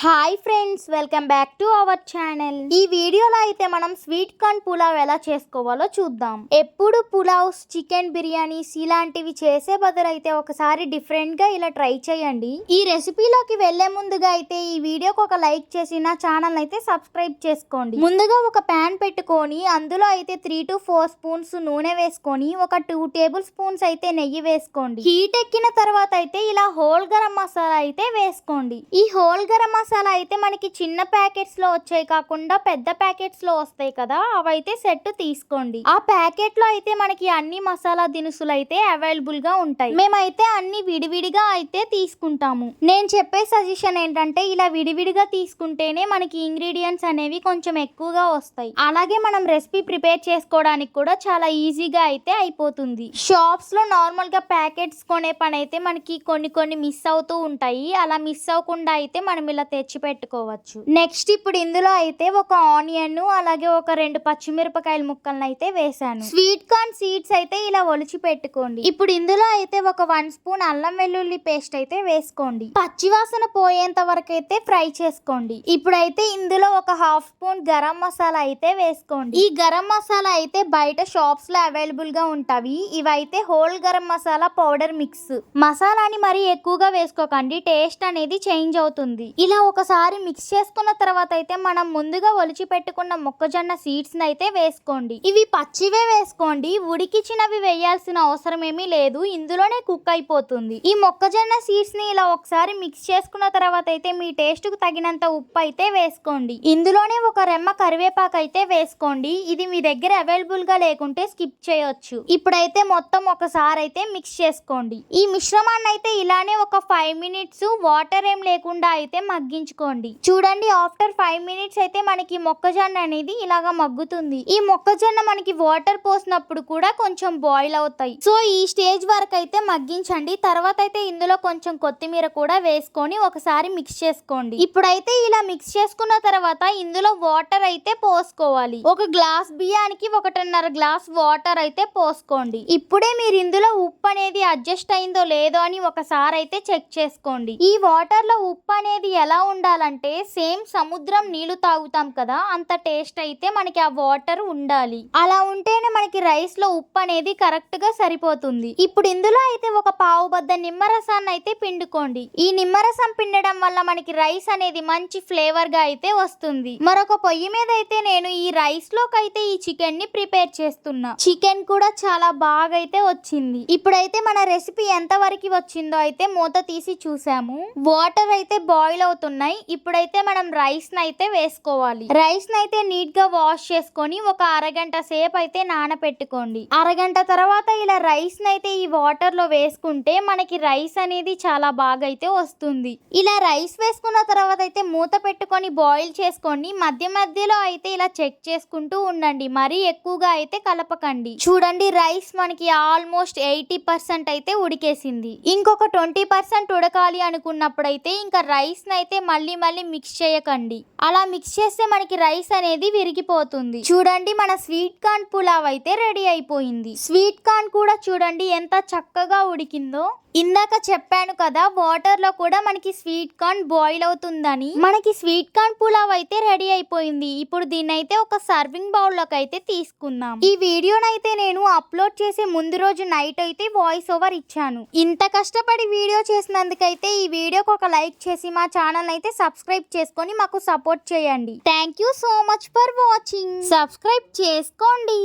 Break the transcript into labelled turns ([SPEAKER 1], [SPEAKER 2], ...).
[SPEAKER 1] Hi friends welcome back to our channel ఈ వీడియోలో అయితే మనం స్వీట్ కార్న్ పులావ్ ఎలా చేసుకోవాలో చూద్దాం. ఎప్పుడు పులావ్స్ చికెన్ బిర్యానీస్ ఇలాంటివి చేసే బదులు అయితే ఒకసారి డిఫరెంట్గా ఇలా ట్రై చేయండి. ఈ రెసిపీలోకి వెళ్ళే ముందుగా అయితే ఈ వీడియోకి ఒక లైక్ చేసి నా ఛానల్ అయితే సబ్స్క్రైబ్ చేసుకోండి. ముందుగా ఒక ప్యాన్ పెట్టుకొని అందులో అయితే త్రీ టు ఫోర్ స్పూన్స్ నూనె వేసుకొని ఒక టూ టేబుల్ స్పూన్స్ అయితే నెయ్యి వేసుకోండి. హీట్ ఎక్కిన తర్వాత అయితే ఇలా హోల్ గరం మసాలా అయితే వేసుకోండి. ఈ హోల్ గరం మసాలా అయితే మనకి చిన్న ప్యాకెట్స్లో వచ్చాయి కాకుండా పెద్ద ప్యాకెట్స్లో వస్తాయి కదా అవైతే సెట్ తీసుకోండి. ఆ ప్యాకెట్లో అయితే మనకి అన్ని మసాలా దినుసులు అయితే అవైలబుల్గా ఉంటాయి. మేమైతే అన్ని విడివిడిగా అయితే తీసుకుంటాము. నేను చెప్పే సజెషన్ ఏంటంటే ఇలా విడివిడిగా తీసుకుంటేనే మనకి ఇంగ్రీడియంట్స్ అనేవి కొంచెం ఎక్కువగా వస్తాయి. అలాగే మనం రెసిపీ ప్రిపేర్ చేసుకోవడానికి కూడా చాలా ఈజీగా అయితే అయిపోతుంది. షాప్స్లో నార్మల్గా ప్యాకెట్స్ కొనే పని అయితే మనకి కొన్ని కొన్ని మిస్ అవుతూ ఉంటాయి. అలా మిస్ అవ్వకుండా అయితే మనం ఇలా తెచ్చి పెట్టుకోవచ్చు నెక్స్ట్ ఇప్పుడు ఇందులో అయితే ఒక ఆనియన్ అలాగే ఒక రెండు పచ్చిమిరపకాయల ముక్కలను అయితే వేసాను. స్వీట్ కార్న్ సీడ్స్ అయితే ఇలా ఒలిచి పెట్టుకోండి. ఇప్పుడు ఇందులో అయితే ఒక వన్ స్పూన్ అల్లం వెల్లుల్లి పేస్ట్ అయితే వేసుకోండి. పచ్చివాసన పోయేంత వరకు అయితే ఫ్రై చేసుకోండి. ఇప్పుడైతే ఇందులో ఒక హాఫ్ స్పూన్ గరం మసాలా అయితే వేసుకోండి. ఈ గరం మసాలా అయితే బయట షాప్స్లో అవైలబుల్గా ఉంటాయి. ఇవైతే whole garam masala powder mix. మసాలాని మరీ ఎక్కువగా వేసుకోకండి. టేస్ట్ అనేది చేంజ్ అవుతుంది. ఇలా ఒకసారి మిక్స్ చేసుకున్న తర్వాత అయితే మనం ముందుగా ఒలిచి పెట్టుకున్న మొక్కజొన్న సీడ్స్ అయితే వేసుకోండి. ఇవి పచ్చివే వేసుకోండి. ఉడికిచ్చినవి వేయాల్సిన అవసరం ఏమీ లేదు. ఇందులోనే కుక్ అయిపోతుంది. ఈ మొక్కజొన్న సీడ్స్ని ఇలా ఒకసారి మిక్స్ చేసుకున్న తర్వాత అయితే మీ టేస్ట్కు తగినంత ఉప్పు అయితే వేసుకోండి. ఇందులోనే ఒక రెమ్మ కరివేపాకు అయితే వేసుకోండి. ఇది మీ దగ్గర అవైలబుల్గా లేకుంటే స్కిప్ చేయొచ్చు. ఇప్పుడైతే మొత్తం ఒకసారి అయితే మిక్స్ చేసుకోండి. ఈ మిశ్రమాన్ని అయితే ఇలానే ఒక ఫైవ్ మినిట్స్ వాటర్ ఏం లేకుండా అయితే మగ్గి మగ్గించుకోండి చూడండి ఆఫ్టర్ ఫైవ్ మినిట్స్ అయితే మనకి మొక్కజొన్న అనేది ఇలాగా మగ్గుతుంది. ఈ మొక్కజొన్న మనకి వాటర్ పోసినప్పుడు కూడా కొంచెం బాయిల్ అవుతాయి. సో ఈ స్టేజ్ వరకు అయితే మగ్గించండి. తర్వాత అయితే ఇందులో కొంచెం కొత్తిమీర కూడా వేసుకొని ఒకసారి మిక్స్ చేసుకోండి. ఇప్పుడైతే ఇలా మిక్స్ చేసుకున్న తర్వాత ఇందులో వాటర్ అయితే పోసుకోవాలి. ఒక గ్లాస్ బియ్యానికి ఒకటిన్నర గ్లాస్ వాటర్ అయితే పోసుకోండి. ఇప్పుడే మీరు ఇందులో ఉప్పు అనేది అడ్జస్ట్ అయిందో లేదో అని ఒకసారి అయితే చెక్ చేసుకోండి. ఈ వాటర్లో ఉప్పు అనేది ఎలా ఉండాలంటే సేమ్ సముద్రం నీళ్ళు తాగుతాం కదా అంత టేస్ట్ అయితే మనకి ఆ వాటర్ ఉండాలి. అలా ఉంటేనే మనకి రైస్లో ఉప్పు అనేది కరెక్ట్గా సరిపోతుంది. ఇప్పుడు ఇందులో అయితే ఒక పావు బద్ద నిమ్మరసాన్ని అయితే పిండుకోండి. ఈ నిమ్మరసం పిండడం వల్ల మనకి రైస్ అనేది మంచి ఫ్లేవర్గా అయితే వస్తుంది. మరొక పొయ్యి మీద అయితే నేను ఈ రైస్లోకి అయితే ఈ చికెన్ని ప్రిపేర్ చేస్తున్నా. చికెన్ కూడా చాలా బాగా అయితే వచ్చింది. ఇప్పుడైతే మన రెసిపీ ఎంత వరకు వచ్చిందో అయితే మూత తీసి చూసాము. వాటర్ అయితే బాయిల్ అవుతున్నాయి. ఇప్పుడైతే మనం రైస్ నైతే అయితే వేసుకోవాలి. రైస్ నైతే అయితే నీట్గా వాష్ చేసుకొని ఒక అరగంట సేపు అయితే నానపెట్టుకోండి. అరగంట తర్వాత ఇలా రైస్ నైతే అయితే ఈ వాటర్లో వేసుకుంటే మనకి రైస్ అనేది చాలా బాగా అయితే వస్తుంది. ఇలా రైస్ వేసుకున్న తర్వాత అయితే మూత పెట్టుకొని బాయిల్ చేసుకోండి మధ్య మధ్యలో అయితే ఇలా చెక్ చేసుకుంటూ ఉండండి. మరీ ఎక్కువగా అయితే కలపకండి. చూడండి రైస్ మనకి ఆల్మోస్ట్ ఎయిటీ పర్సెంట్ అయితే ఉడికేసింది. ఇంకొక ట్వంటీ పర్సెంట్ ఉడకాలి అనుకున్నప్పుడు అయితే ఇంకా రైస్ అయితే మళ్ళీ మళ్ళీ మిక్స్ చేయకండి. అలా మిక్స్ చేస్తే మనకి రైస్ అనేది విరిగిపోతుంది. చూడండి మన స్వీట్ కార్న్ పులావ్ అయితే రెడీ అయిపోయింది. స్వీట్ కార్న్ కూడా చూడండి ఎంత చక్కగా ఉడికిందో. ఇందాక చెప్పాను కదా వాటర్లో కూడా మనకి స్వీట్ కార్న్ బాయిల్ అవుతుందని. మనకి స్వీట్ కార్న్ పులావ్ అయితే రెడీ అయిపోయింది. ఇప్పుడు దీన్ని అయితే ఒక సర్వింగ్ బౌల్లోకి అయితే తీసుకుందాం. ఈ వీడియోనైతే నేను అప్లోడ్ చేసే ముందు రోజు నైట్ అయితే వాయిస్ ఓవర్ ఇచ్చాను. ఇంత కష్టపడి వీడియో చేసినందుకైతే ఈ వీడియోకి ఒక లైక్ చేసి మా ఛానల్ అయితే సబ్స్క్రైబ్ చేసుకొని మాకు సపోర్ట్ చేయండి. Thank you so much for watching subscribe చేసుకోండి.